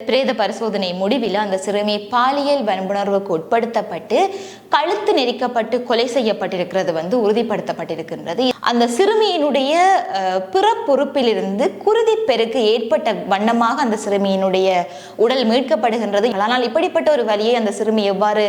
பிரேத பரிசோதனை முடிவில் அந்த சிறுமி பாலியல் வன்புணர்வுக்கு உட்படுத்தப்பட்டு கழுத்து நெரிக்கப்பட்டு கொலை செய்யப்பட்டிருக்கிறது வந்து உறுதிப்படுத்தப்பட்டிருக்கின்றது. அந்த சிறுமியினுடைய அஹ், பிறப்புறுப்பிலிருந்து குருதி பெருக்கு ஏற்பட்ட வண்ணமாக அந்த சிறுமியினுடைய உடல் மீட்கப்படுகின்றது. ஆனால் இப்படிப்பட்ட ஒரு வழியை அந்த சிறுமி எவ்வாறு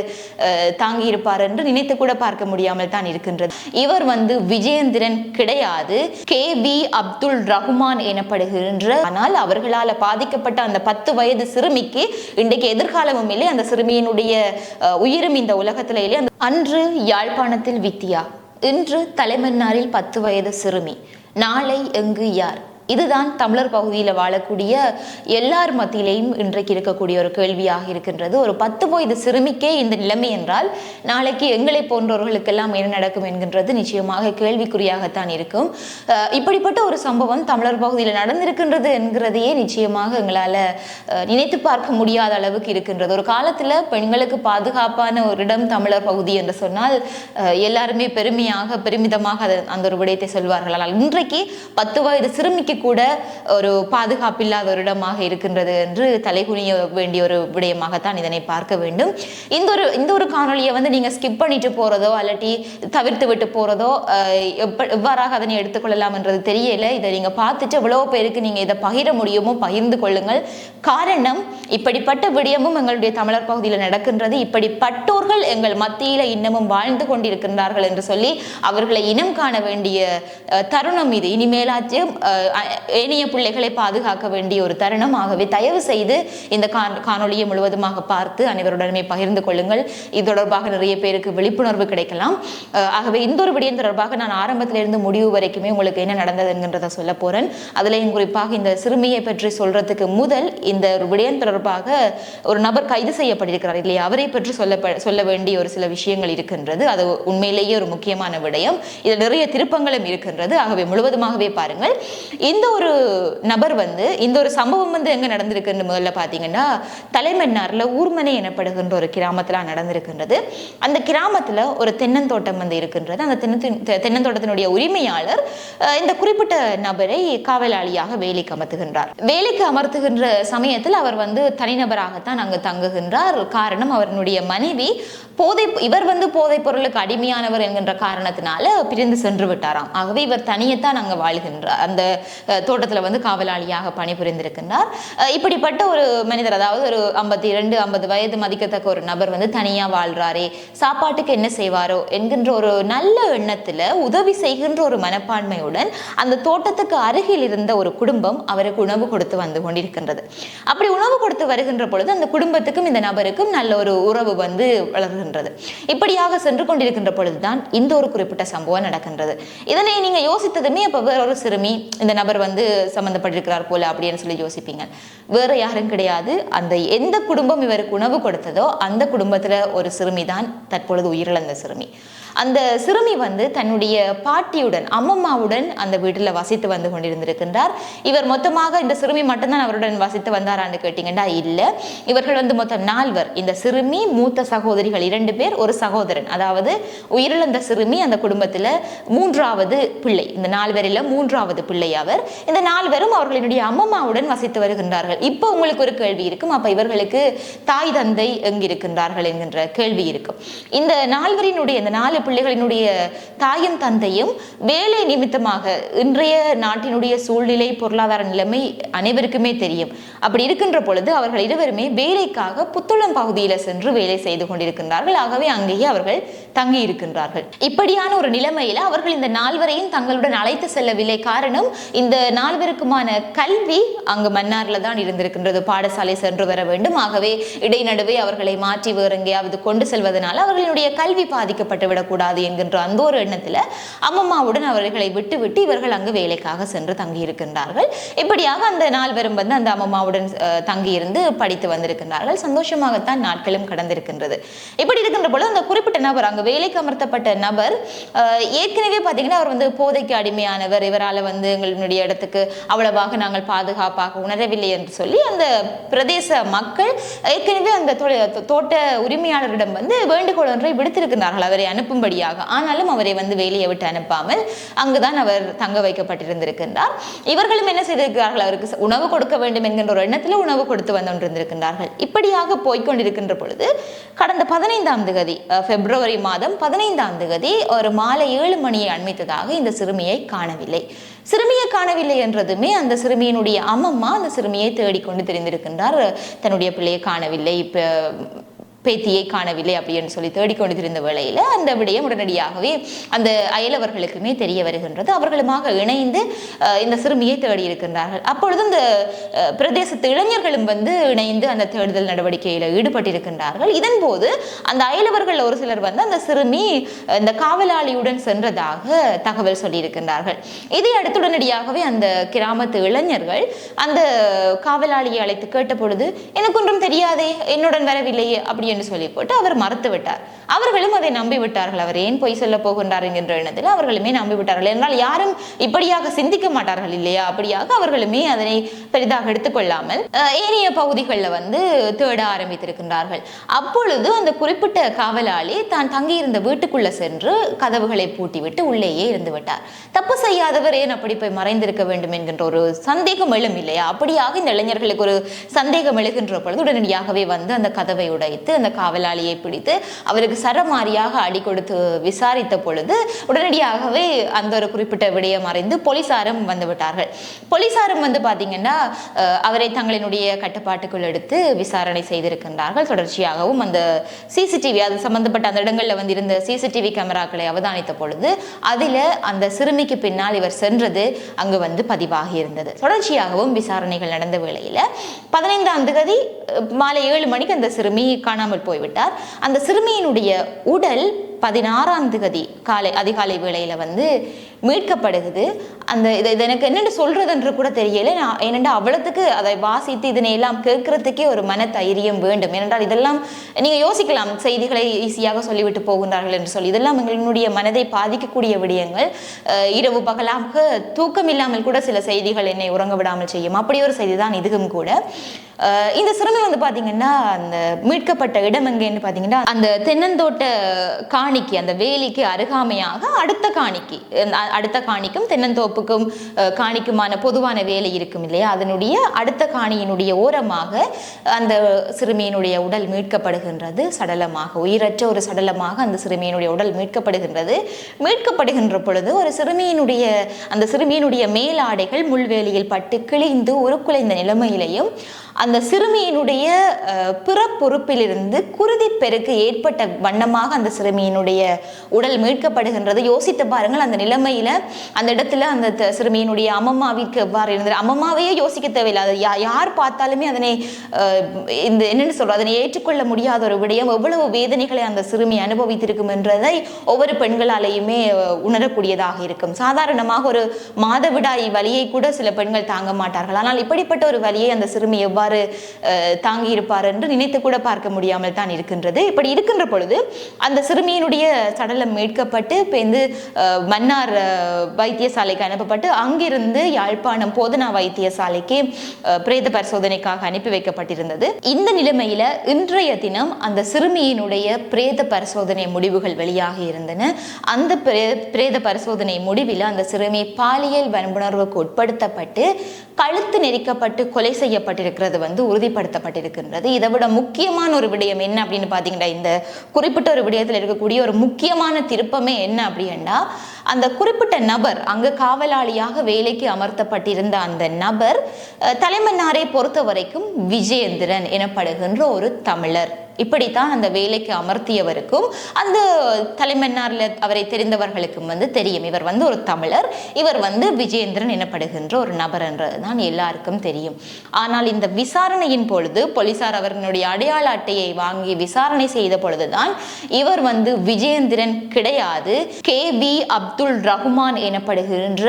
அஹ், தாங்கியிருப்பார் என்று நினைத்து கூட பார்க்க முடியாமல் தான் இருக்கின்றது. இவர் வந்து விஜயேந்திரன் கிடையாது. கே வி அப்துல் ரஹ்மான் எனப்படுகின்ற ஆனால் அவர்களால் பாதிக்கப்பட்ட அந்த பத்து வயது சிறுமிக்கு இன்றைக்கு எதிர்காலமும் இல்லை. அந்த சிறுமியினுடைய அஹ், உயிரும் இந்த உலகத்தில் இல்லை. அந்த அன்று யாழ்ப்பாணத்தில் வித்தியா இன்று தலைமன்னாரில் பத்து வயது சிறுமி. நாளை எங்கு யார்? இதுதான் தமிழர் பகுதியில் வாழக்கூடிய எல்லார் மத்தியிலையும் இன்றைக்கு இருக்கக்கூடிய ஒரு கேள்வியாக இருக்கின்றது. ஒரு பத்து வயது சிறுமிக்கே இந்த நிலைமை என்றால் நாளைக்கு எங்களை போன்றவர்களுக்கெல்லாம் என்ன நடக்கும் என்கின்றது நிச்சயமாக கேள்விக்குறியாகத்தான் இருக்கும். இப்படிப்பட்ட ஒரு சம்பவம் தமிழர் பகுதியில் நடந்திருக்கின்றது என்கிறதையே நிச்சயமாக எங்களால் நினைத்து பார்க்க முடியாத அளவுக்கு இருக்கின்றது. ஒரு காலத்தில் பெண்களுக்கு பாதுகாப்பான ஒரு இடம் தமிழர் பகுதி என்று சொன்னால் எல்லாருமே பெருமையாக பெருமிதமாக அதை அந்த ஒரு விடயத்தை சொல்வார்கள். ஆனால் இன்றைக்கு பத்து வயது சிறுமிக்கு கூட ஒரு பாதுகாப்பில்லாத ஒரு இடமாக இருக்கின்றது என்று தலைகுனிய வேண்டிய ஒரு விடயமாகத்தான் இதனை பார்க்க வேண்டும். இந்த ஒரு இந்த ஒரு காணொளியை வந்து நீங்க ஸ்கிப் பண்ணிட்டு போறதோ அல்லாட்டி தவிர்த்து விட்டு போறதோ எவ்வாறாக அதனை எடுத்துக்கொள்ளலாம் என்றது தெரியல. இதை நீங்க பார்த்துட்டு எவ்வளவு பேருக்கு நீங்க இதை பகிர முடியுமோ பகிர்ந்து கொள்ளுங்கள். காரணம் இப்படிப்பட்ட விடயமும் எங்களுடைய தமிழர் பகுதியில் நடக்கின்றது. இப்படிப்பட்டோர்கள் எங்கள் மத்தியில இன்னமும் வாழ்ந்து கொண்டிருக்கின்றார்கள் என்று சொல்லி அவர்களை இனம் காண வேண்டிய தருணம் இது. இனிமேலாச்சும் ஏனைய பிள்ளைகளை பாதுகாக்க வேண்டிய ஒரு தருணம் ஆகவே தயவு செய்து இந்த காண்- காணொளியை முழுவதுமாக பார்த்து அனைவருடனுமே பகிர்ந்து கொள்ளுங்கள். இது தொடர்பாக நிறைய பேருக்கு விழிப்புணர்வு கிடைக்கலாம். ஆகவே இந்த ஒரு விடயம் தொடர்பாக நான் ஆரம்பத்திலிருந்து முடிவு வரைக்குமே உங்களுக்கு என்ன நடந்தது என்கின்றத சொல்ல போறேன். அதுலேயும் குறிப்பாக இந்த சிறுமியை பற்றி சொல்றதுக்கு முதல் இந்த ஒரு விடயம் தொடர்பாக ஒரு நபர் கைது செய்யப்பட்டிருக்கிறார் இல்லையா? அவரை பற்றி சொல்ல சொல்ல வேண்டிய ஒரு சில விஷயங்கள் இருக்கின்றது. அது உண்மையிலேயே ஒரு முக்கியமான விடயம். இதில் நிறைய திருப்பங்களும் இருக்கின்றது. ஆகவே முழுவதுமாகவே பாருங்கள். இந்த இந்த ஒரு நபர் வந்து இந்த ஒரு சம்பவம் வந்து எங்கே நடந்திருக்குன்னு முதல்ல பார்த்தீங்கன்னா தலைமன்னாரில் ஊர்மனை எனப்படுகின்ற ஒரு கிராமத்தில் நடந்திருக்கின்றது. அந்த கிராமத்தில் ஒரு தென்னந்தோட்டம் வந்து இருக்கின்றது. அந்த தென்னத்தின் தெ- தென்னந்தோட்டத்தினுடைய உரிமையாளர் இந்த குறிப்பிட்ட நபரை காவலாளியாக வேலைக்கு அமர்த்துகின்றார். வேலைக்கு அமர்த்துகின்ற சமயத்தில் அவர் வந்து தனிநபராகத்தான் அங்கு தங்குகின்றார். காரணம் அவருடைய மனைவி போதை இவர் வந்து போதைப் பொருளுக்கு அடிமையானவர் என்கின்ற காரணத்தினால பிரிந்து சென்று விட்டாராம். ஆகவே இவர் தனியத்தான் அங்கே வாழ்கின்றார். அந்த தோட்டத்துல வந்து காவலாளியாக பணிபுரிந்திருக்கின்றார். இப்படிப்பட்ட ஒரு மனிதர் அதாவது ஒரு ஐம்பத்தி இரண்டு ஐம்பது வயது மதிக்கத்தக்க ஒரு நபர் வந்து தனியா வாழ்றாரே சாப்பாட்டுக்கு என்ன செய்வாரோ என்கின்ற ஒரு நல்ல எண்ணத்துல உதவி செய்கின்ற ஒரு மனப்பான்மையுடன் அந்த தோட்டத்துக்கு அருகில் இருந்த ஒரு குடும்பம் அவருக்கு உணவு கொடுத்து வந்து கொண்டிருக்கின்றது. அப்படி உணவு கொடுத்து வருகின்ற பொழுது அந்த குடும்பத்துக்கும் இந்த நபருக்கும் நல்ல ஒரு உறவு வந்து வளர்கின்றது. இப்படியாக சென்று கொண்டிருக்கின்ற பொழுதுதான் இந்த ஒரு குறிப்பிட்ட சம்பவம் நடக்கின்றது. இதனை நீங்க யோசித்ததுமே அப்ப வேற ஒரு சிறுமி இந்த நபர் வந்து சம்மந்தப்பட்டிருக்கிறார் போல அப்படின்னு சொல்லி யோசிப்பீங்க. வேற யாரும் கிடையாது. அந்த எந்த குடும்பம் இவருக்கு உணவு கொடுத்ததோ அந்த குடும்பத்துல ஒரு சிறுமி தான் தற்பொழுது உயிரிழந்த சிறுமி. அந்த சிறுமி வந்து தன்னுடைய பாட்டியுடன் அம்மம்மாவுடன் அந்த வீட்டில் வசித்து வந்து கொண்டிருந்திருக்கின்றார். இவர் மொத்தமாக இந்த சிறுமி மட்டும்தான் அவருடன் வசித்து வந்தாரான்னு கேட்டீங்கன்னா இல்லை. இவர்கள் வந்து மொத்தம் நால்வர். இந்த சிறுமி மூத்த சகோதரிகள் இரண்டு பேர் ஒரு சகோதரன். அதாவது உயிரிழந்த சிறுமி அந்த குடும்பத்தில் மூன்றாவது பிள்ளை. இந்த நால்வரில் மூன்றாவது பிள்ளை அவர். இந்த நால்வரும் அவர்களினுடைய அம்மம்மாவுடன் வசித்து வருகின்றார்கள். இப்போ உங்களுக்கு ஒரு கேள்வி இருக்கும். அப்ப இவர்களுக்கு தாய் தந்தை எங்கிருக்கின்றார்கள் என்கின்ற கேள்வி இருக்கும். இந்த நால்வரினுடைய இந்த நாலு பிள்ளைகளினுடைய தாயும் தந்தையும் வேலை நிமித்தமாக இன்றைய நாட்டினுடைய சூழ்நிலை பொருளாதார நிலைமை அனைவருக்குமே தெரியும். அப்படி இருக்கின்ற பொழுது அவர்கள் இருவருமே வேலைக்காக புத்துளம் பகுதியில சென்று வேலை செய்து கொண்டிருக்கின்றார்கள். ஆகவே அங்கேயே அவர்கள் தங்கி இருக்கின்றார்கள். இப்படியான ஒரு நிலைமையில அவர்கள் இந்த நால்வரையும் தங்களுடன் அழைத்து செல்லவில்லை. காரணம் இந்த இந்த நால்வருக்குமான கல்வி அங்கு மன்னாரில் தான் இருந்திருக்கின்றது. பாடசாலை சென்று வர வேண்டும். ஆகவே இடைநடுவே அவர்களை மாற்றி வேறு எங்கேயாவது கொண்டு செல்வதனால் அவர்களுடைய கல்வி பாதிக்கப்பட்டு விடக்கூடாது என்கின்ற அந்த ஒரு எண்ணத்தில் அம்மம்மாவுடன் அவர்களை விட்டு விட்டு இவர்கள் அங்கு வேலைக்காக சென்று தங்கி இருக்கின்றார்கள் இப்படியாக அந்த நால்வரும் வந்து அந்த அம்மம்மாவுடன் தங்கியிருந்து படித்து வந்திருக்கின்றார்கள். சந்தோஷமாகத்தான் நாட்களும் கடந்திருக்கின்றது. இப்படி இருக்கின்ற பொழுது அந்த குறிப்பிட்ட நபர் அங்கு வேலைக்கு அமர்த்தப்பட்ட நபர் ஏற்கனவே பார்த்தீங்கன்னா அவர் வந்து போதைக்கு அடிமையானவர். இவரால் வந்து எங்களுடைய இடத்துக்கு அவ்வளவாக நாங்கள் பாதுகாப்பாக உணரவில்லை என்று சொல்லி அந்த பிரதேச மக்கள் ஏற்கனவே அந்த தோட்ட உரிமையாளரிடம் வந்து வேண்டுகோள் ஒன்றை விடுத்திருக்கிறார்கள். அவரை அனுப்பும்படியாக. ஆனாலும் அவரை வந்து வேலையை விட்டு அனுப்பாமல் அங்குதான் அவர் தங்க வைக்கப்பட்டிருந்திருக்கின்றார். இவர்களும் என்ன செய்திருக்கிறார்கள்? அவருக்கு உணவு கொடுக்க வேண்டும் என்கின்ற ஒரு எண்ணத்தில் உணவு கொடுத்து வந்து இப்படியாக போய்க்கொண்டிருக்கின்ற பொழுது கடந்த பதினைந்தாம் திகதி பிப்ரவரி மாதம் பதினைந்தாம் திகதி ஒரு மாலை ஏழு மணியை அண்மித்ததாக இந்த சிறுமியை காணவில்லை. சிறுமியை காணவில்லை என்றதுமே அந்த சிறுமியினுடைய அம்மம்மா அந்த சிறுமியை தேடிக்கொண்டு தெரிந்திருக்கின்றார். தன்னுடைய பிள்ளையை காணவில்லை. இப்போ பேத்தியை காணவில்லை அப்படின்னு சொல்லி தேடிக்கொண்டிருந்த வேளையில் அந்த விடயம் உடனடியாகவே அந்த அயலவர்களுக்குமே தெரிய வருகின்றது. அவர்களுமாக இணைந்து இந்த சிறுமியை தேடி இருக்கின்றார்கள். அப்பொழுது இந்த பிரதேசத்து இளைஞர்களும் வந்து இணைந்து அந்த தேடுதல் நடவடிக்கையில் ஈடுபட்டிருக்கின்றார்கள். இதன் போது அந்த அயலவர்கள் ஒரு சிலர் வந்து அந்த சிறுமி இந்த காவலாளியுடன் சென்றதாக தகவல் சொல்லியிருக்கின்றார்கள். இதை அடுத்து உடனடியாகவே அந்த கிராமத்து இளைஞர்கள் அந்த காவலாளியை அழைத்து கேட்ட பொழுது எனக்கு ஒன்றும் தெரியாதே என்னுடன் வரவில்லையே அப்படி என்று சொல்லி போட்டு அவர் மறுத்து விட்டார் அவர்களும் அதை நம்பி விட்டார்கள் அவர் ஏன் பொய் சொல்ல போகின்றார் என்கின்ற எண்ணத்தில் அவர்களுமே நம்பி விட்டார்கள் என்றால் யாரும் இப்படியாக சிந்திக்க மாட்டார்கள் இல்லையா? அப்படியாக அவர்களுமே அதனை பெரிதாக எடுத்துக்கொள்ளாமல் ஏனைய பகுதிகளில் வந்து தேட ஆரம்பித்திருக்கின்றார்கள். அப்பொழுது அந்த குறிப்பிட்ட காவலாளி தான் தங்கியிருந்த வீட்டுக்குள்ள சென்று கதவுகளை பூட்டிவிட்டு உள்ளேயே இருந்து விட்டார். தப்பு செய்யாதவர் ஏன் அப்படி போய் மறைந்திருக்க வேண்டும் என்கின்ற ஒரு சந்தேகம் எழும் இல்லையா? அப்படியாக இந்த இளைஞர்களுக்கு ஒரு சந்தேகம் எழுகின்ற பொழுது உடனடியாகவே வந்து அந்த கதவை உடைத்து அந்த காவலாளியை பிடித்து அவருக்கு சரமாரியாக அடி கொடுத்து விசாரித்த பொழுது உடனடியாகவே அந்த ஒரு குறிப்பிட்ட விடயம் அறிந்து போலீசாரும் வந்து விட்டார்கள் போலீசாரும் வந்து பார்த்தீங்கன்னா அவரை தங்களினுடைய கட்டுப்பாட்டுக்குள் எடுத்து விசாரணை செய்திருக்கின்றார்கள். தொடர்ச்சியாகவும் அந்த சிசிடிவி அது சம்பந்தப்பட்ட அந்த இடங்களில் வந்து இருந்த சிசிடிவி கேமராக்களை அவதானித்த பொழுது அதில் அந்த சிறுமிக்கு பின்னால் இவர் சென்றது அங்கு வந்து பதிவாகி இருந்தது. தொடர்ச்சியாகவும் விசாரணைகள் நடந்த வேளையில் பதினைந்தாம் தேதி மாலை ஏழு மணிக்கு அந்த சிறுமி காணாமல் போய்விட்டார். அந்த சிறுமியினுடைய உடல் பதினாறாம் திகதி காலை அதிகாலை வேளையில வந்து மீட்கப்படுகிறது. அந்த இதை இது எனக்கு என்னென்னு சொல்றதுன்று கூட தெரியல. நான் ஏனென்றால் அவ்வளோத்துக்கு அதை வாசித்து இதனை எல்லாம் கேட்கறதுக்கே ஒரு மன தைரியம் வேண்டும். ஏனென்றால் இதெல்லாம் நீங்க யோசிக்கலாம். செய்திகளை ஈஸியாக சொல்லிவிட்டு போகின்றார்கள் என்று சொல்லி. இதெல்லாம் எங்களுடைய மனதை பாதிக்கக்கூடிய விடயங்கள். இரவு பகலாக தூக்கம் இல்லாமல் கூட சில செய்திகள் என்னை உறங்க விடாமல் செய்யும். அப்படி ஒரு செய்தி தான் இதுவும் கூட. இந்த சிறுமி வந்து பாத்தீங்கன்னா அந்த மீட்கப்பட்ட இடம் எங்கேன்னு பாத்தீங்கன்னா அந்த தென்னந்தோட்ட காணிக்கு அந்த வேலிக்கு அருகாமையாக அடுத்த காணிக்கு அடுத்த காணிக்கும் தென்னந்தோப்புக்கும் காணிக்குமான பொதுவான வேலை இருக்கும் இல்லையா? அதனுடைய அடுத்த காணியினுடைய ஓரமாக அந்த சிறுமியினுடைய உடல் மீட்கப்படுகின்றது. சடலமாக உயிரற்ற ஒரு சடலமாக அந்த சிறுமியினுடைய உடல் மீட்கப்படுகின்றது. மீட்கப்படுகின்ற பொழுது ஒரு சிறுமியினுடைய அந்த சிறுமியினுடைய மேலாடைகள் முள்வேலியில் பட்டு கிழிந்து உருக்குலைந்த நிலைமையிலையும் அந்த அந்த சிறுமியினுடைய பிறப்புறுப்பிலிருந்து குருதி பெருக்கு ஏற்பட்ட வண்ணமாக அந்த சிறுமியினுடைய உடல் மீட்கப்படுகின்றது. யோசித்து பாருங்கள் அந்த நிலைமையில அந்த இடத்துல அந்த சிறுமியினுடைய அம்மம்மாவிற்கு எவ்வாறு இருந்தது? அம்மம்மாவையே யோசிக்க தேவையில்லை. யா- யார் பார்த்தாலுமே அதனை இந்த என்னென்னு சொல்கிறது அதனை ஏற்றுக்கொள்ள முடியாத ஒரு விடயம். எவ்வளவு வேதனைகளை அந்த சிறுமி அனுபவித்திருக்கும் என்றதை ஒவ்வொரு பெண்களாலேயுமே உணரக்கூடியதாக இருக்கும். சாதாரணமாக ஒரு மாதவிடாய் வலியை கூட சில பெண்கள் தாங்க மாட்டார்கள். ஆனால் இப்படிப்பட்ட ஒரு வலியை அந்த சிறுமி எவ்வாறு தாங்கி இருப்பார் என்று நினைத்து கூட பார்க்க முடியாமல் தான் இருக்கின்றது. இப்படி இருக்கின்ற பொழுது அந்த சிறுமியினுடைய சடலம் மீட்கப்பட்டு பேருந்து மன்னார் வைத்தியசாலைக்கு அனுப்பப்பட்டு அங்கிருந்து யாழ்ப்பாணம் போதனா வைத்தியசாலைக்கு பிரேத பரிசோதனைக்காக அனுப்பி வைக்கப்பட்டிருந்தது. இந்த நிலைமையில இன்றைய தினம் அந்த சிறுமியினுடைய பிரேத பரிசோதனை முடிவுகள் வெளியாகி இருந்தன. அந்த பிரே- பிரேத பரிசோதனை முடிவில் அந்த சிறுமி பாலியல் வன்புணர்வுக்கு உட்படுத்தப்பட்டு கழுத்து நெரிக்கப்பட்டு கொலை செய்யப்பட்டிருக்கிறது வந்து உறுதிப்படுத்தப்பட்டிருக்கின்றது. இதை விட முக்கியமான ஒரு விடயம் என்ன அப்படின்னு பார்த்தீங்கன்னா இந்த குறிப்பிட்ட ஒரு விடயத்தில் இருக்கக்கூடிய ஒரு முக்கியமான திருப்பமே என்ன அப்படின்னா அந்த குறிப்பிட்ட நபர் அங்கு காவலாளியாக வேலைக்கு அமர்த்தப்பட்டிருந்த அந்த நபர் தலைமன்னாரை பொறுத்த வரைக்கும் விஜயேந்திரன் எனப்படுகின்ற ஒரு தமிழர். இப்படித்தான் அந்த வேலைக்கு அமர்த்தியவருக்கும் அந்த தலைமன்னாரில் அவரை தெரிந்தவர்களுக்கும் வந்து தெரியும். இவர் வந்து ஒரு தமிழர். இவர் வந்து விஜயேந்திரன் எனப்படுகின்ற ஒரு நபர் என்றதுதான் எல்லாருக்கும் தெரியும். ஆனால் இந்த விசாரணையின் பொழுது போலீசார் அவர்களுடைய அடையாள அட்டையை வாங்கி விசாரணை செய்த பொழுதுதான் இவர் வந்து விஜயேந்திரன் கிடையாது. கே வி அப்துல் ரஹ்மான் எனப்படுகின்ற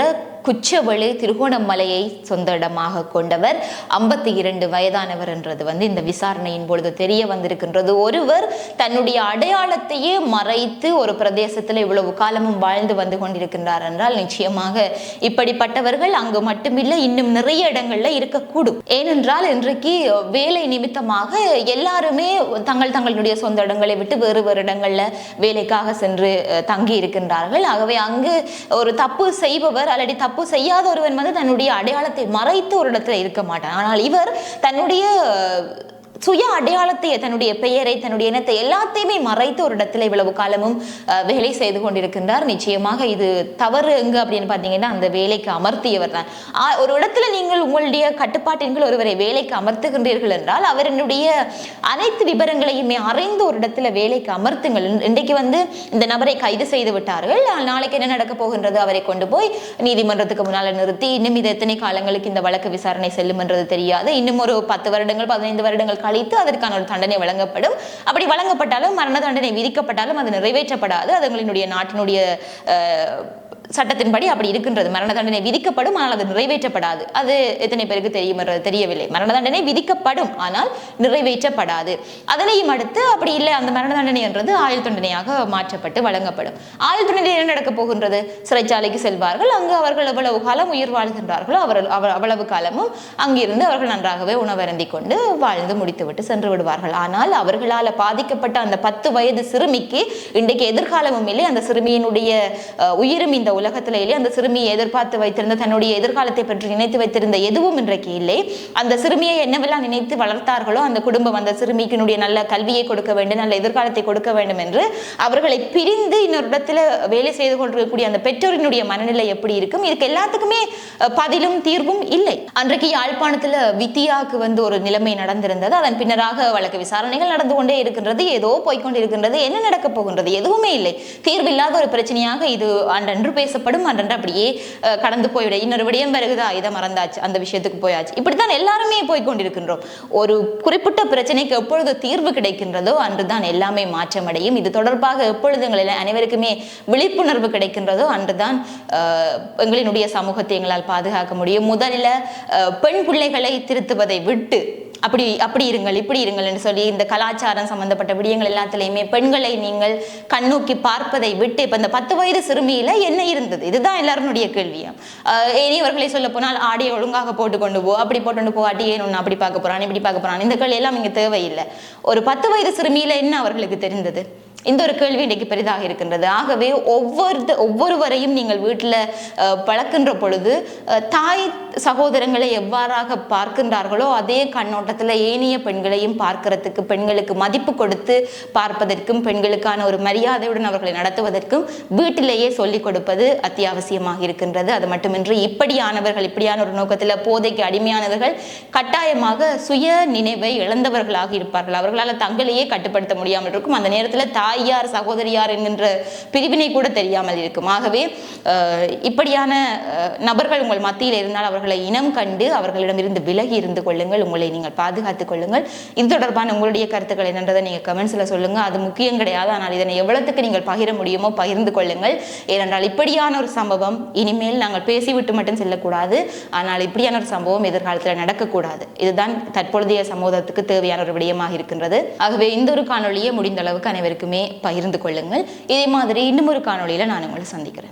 குச்சவெளி திருகோணமலையை சொந்த இடமாக கொண்டவர். ஐம்பத்தி இரண்டு வயதானவர் என்றது வந்து இந்த விசாரணையின் பொழுது தெரிய வந்திருக்கின்றது. ஒருவர் தன்னுடைய அடையாளத்தையே மறைத்து ஒரு பிரதேசத்தில் இவ்வளவு காலமும் வாழ்ந்து வந்து கொண்டிருக்கின்றார் என்றால் நிச்சயமாக இப்படிப்பட்டவர்கள் அங்கு மட்டுமில்லை இன்னும் நிறைய இடங்களில் இருக்கக்கூடும். ஏனென்றால் இன்றைக்கு வேலை நிமித்தமாக எல்லாருமே தங்கள் தங்களுடைய சொந்த இடங்களை விட்டு வேறு வேறு இடங்களில் வேலைக்காக சென்று தங்கி இருக்கின்றார்கள் ஆகவே அங்கு ஒரு தப்பு செய்பவர் அல்லது தப்பு செய்யாத ஒருவன் வந்து தன்னுடைய அடையாளத்தை மறைத்து ஒரு இடத்துல இருக்க மாட்டான். ஆனால் இவர் தன்னுடைய சுய அடையாளத்தை தன்னுடைய பெயரை தன்னுடைய இனத்தை எல்லாத்தையுமே மறைத்து ஒரு இடத்துல இவ்வளவு காலமும் வேலை செய்து கொண்டிருக்கின்றார். நிச்சயமாக இது தவறு எங்க அப்படின்னு பார்த்தீங்கன்னா அந்த வேலைக்கு அமர்த்தியவர் தான். ஆ- ஒரு இடத்துல நீங்கள் உங்களுடைய கட்டுப்பாட்டின் கீழ் ஒருவரை வேலைக்கு அமர்த்துகின்றீர்கள் என்றால் அவரினுடைய அனைத்து விவரங்களையுமே அறிந்து ஒரு இடத்துல வேலைக்கு அமர்த்துங்கள். இன்றைக்கு வந்து இந்த நபரை கைது செய்து விட்டார்கள். நாளைக்கு என்ன நடக்க போகின்றது? அவரை கொண்டு போய் நீதிமன்றத்துக்கு முன்னால் நிறுத்தி இன்னும் இது எத்தனை காலங்களுக்கு இந்த வழக்கு விசாரணை செல்லும் என்றது தெரியாது. இன்னும் ஒரு பத்து வருடங்கள் பதினைந்து வருடங்கள் கழித்து அதற்கான ஒரு தண்டனை வழங்கப்படும். அப்படி வழங்கப்பட்டாலும் மரண தண்டனை விதிக்கப்பட்டாலும் அது நிறைவேற்றப்படாது. அது நாட்டினுடைய சட்டத்தின்படி அப்படி இருக்கின்றது. மரண தண்டனை விதிக்கப்படும் ஆனால் அது நிறைவேற்றப்படாது. அது எத்தனை பேருக்கு தெரியும் தெரியவில்லை. மரண தண்டனை விதிக்கப்படும் ஆனால் நிறைவேற்றப்படாது. அதனையும் அடுத்து அப்படி இல்லை அந்த மரண தண்டனை என்றது ஆயுள் தண்டனையாக மாற்றப்பட்டு வழங்கப்படும். ஆயுள் தண்டனை என்ன நடக்கப் போகின்றது? சிறைச்சாலைக்கு செல்வார்கள் அங்கு அவர்கள் எவ்வளவு காலம் உயிர் வாழ்கின்றார்களோ அவர் அவ்வளவு காலமும் அங்கிருந்து அவர்கள் நன்றாகவே உணவருந்தி கொண்டு வாழ்ந்து முடித்துவிட்டு சென்று விடுவார்கள். ஆனால் அவர்களால் பாதிக்கப்பட்ட அந்த பத்து வயது சிறுமிக்கு இன்றைக்கு எதிர்காலமும் இல்லை. அந்த சிறுமியினுடைய உயிரும் இந்த உலகத்தில் இல்லை அந்த சிறுமியை எதிர்பார்த்து வைத்திருந்த தன்னுடைய எதிர்காலத்தை பற்றி நினைத்து வைத்திருந்த எதுவும் இன்றைக்கு இல்லை. அந்த சிறுமியை என்னவெல்லாம் நினைத்து வளர்த்தார்களோ அந்த குடும்பம் அந்த சிறுமிக்கினுடைய நல்ல கல்வியை கொடுக்க வேண்டும் நல்ல எதிர்காலத்தை கொடுக்க வேண்டும் என்று அவர்களை பிரிந்து இன்னொரு இடத்துல வேலை செய்து கொண்டிருக்கக்கூடிய அந்த பெற்றோரினுடைய மனநிலை எப்படி இருக்கும்? இதுக்கு எல்லாத்துக்குமே பதிலும் தீர்வும் இல்லை. அன்றைக்கு யாழ்ப்பாணத்துல வித்தியாவுக்கு வந்து ஒரு நிலைமை நடந்திருந்தது. அதன் பின்னராக வழக்கு விசாரணைகள் நடந்து கொண்டே இருக்கின்றது ஏதோ போய்க்கொண்டிருக்கின்றது என்ன நடக்க போகின்றது எதுவுமே இல்லை. தீர்வில்லாத ஒரு பிரச்சனையாக இது அன்றன்று பேசப்படும் அன்றன்று அப்படியே கடந்து போய்விட. இன்னொரு விடயம் வருகுதா? இதை மறந்தாச்சு. அந்த விஷயத்துக்கு போயாச்சு. இப்படித்தான் எல்லாருமே போய் கொண்டிருக்கின்றோம். ஒரு குறிப்பிட்ட பிரச்சனைக்கு எப்பொழுது தீர்வு கிடைக்கின்றதோ அன்றுதான் எல்லாமே மாற்றமடையும். இது தொடர்பாக எப்பொழுது எங்கள் அனைவருக்குமே விழிப்புணர்வு கிடைக்கின்றதோ அன்றுதான் அஹ், எங்களினுடைய சமூகத்தை எங்களால் பாதுகாக்க முடியும். முதலில் அஹ், பெண் பிள்ளைகளை திருத்துவதை விட்டு அப்படி அப்படி இருங்கள் இப்படி இருங்கள் என்று சொல்லி இந்த கலாச்சாரம் சம்பந்தப்பட்ட விடயங்கள் எல்லாத்துலேயுமே பெண்களை நீங்கள் கண்ணோக்கி பார்ப்பதை விட்டு இப்போ இந்த பத்து வயது சிறுமியில் என்ன இருந்தது? இதுதான் எல்லாருடைய கேள்வியா ஏனியவர்களை சொல்ல போனால் ஆடையை ஒழுங்காக போட்டு கொண்டு போ அப்படி போட்டு போகாட்டி ஏன் ஒன்று அப்படி பார்க்க போகிறான் இப்படி பார்க்க போகிறான் இந்த கேள்வி எல்லாம் இங்கே தேவையில்லை. ஒரு பத்து வயது சிறுமியில் என்ன அவர்களுக்கு தெரிந்தது? இந்த ஒரு கேள்வி இன்றைக்கு பெரிதாக இருக்கின்றது. ஆகவே ஒவ்வொரு ஒவ்வொருவரையும் நீங்கள் வீட்டில் பழக்கின்ற பொழுது தாய் சகோதரங்களை எவ்வாறாக பார்க்கின்றார்களோ அதே கண்ணோட்டத்தில் ஏனைய பெண்களையும் பார்க்கிறதுக்கு பெண்களுக்கு மதிப்பு கொடுத்து பார்ப்பதற்கும் பெண்களுக்கான ஒரு மரியாதையுடன் அவர்களை நடத்துவதற்கும் வீட்டிலேயே சொல்லிக் கொடுப்பது அத்தியாவசியமாக இருக்கின்றது. அது மட்டுமின்றி இப்படியானவர்கள் இப்படியான ஒரு நோக்கத்தில் போதைக்கு அடிமையானவர்கள் கட்டாயமாக சுய நினைவை இழந்தவர்களாக இருப்பார்கள். அவர்களால் தங்களையே கட்டுப்படுத்த முடியாமல் இருக்கும். அந்த நேரத்தில் தாயார் சகோதரியார் என்கின்ற பிரிவினை கூட தெரியாமல் இருக்கும். ஆகவே இப்படியான நபர்கள் உங்கள் மத்தியில் இருந்தால் அவர்கள் இனம் கண்டு அவர்களிடமிருந்து விலகி இருந்து கொள்ளுங்கள். உங்களை நீங்கள் பாதுகாத்துக் கொள்ளுங்கள். இது தொடர்பான உங்களுடைய கருத்துக்கள் என்னன்றதை நீங்கள் கமெண்ட்ஸில் சொல்லுங்கள் அது முக்கியம் கிடையாது. ஆனால் இதனை எவ்வளவுக்கு நீங்கள் பகிர முடியுமோ பகிர்ந்து கொள்ளுங்கள். ஏனென்றால் இப்படியான ஒரு சம்பவம் இனிமேல் நாங்கள் பேசிவிட்டு மட்டும் செல்லக்கூடாது. ஆனால் இப்படியான ஒரு சம்பவம் எதிர்காலத்தில் நடக்கக்கூடாது. இதுதான் தற்பொழுதைய சமூகத்துக்கு தேவையான ஒரு விடயமாக இருக்கின்றது. ஆகவே இந்த ஒரு காணொலியை முடிந்த அளவுக்கு அனைவருக்குமே பகிர்ந்து கொள்ளுங்கள். இதே மாதிரி இன்னும் ஒரு காணொளியில் நான் உங்களை சந்திக்கிறேன்.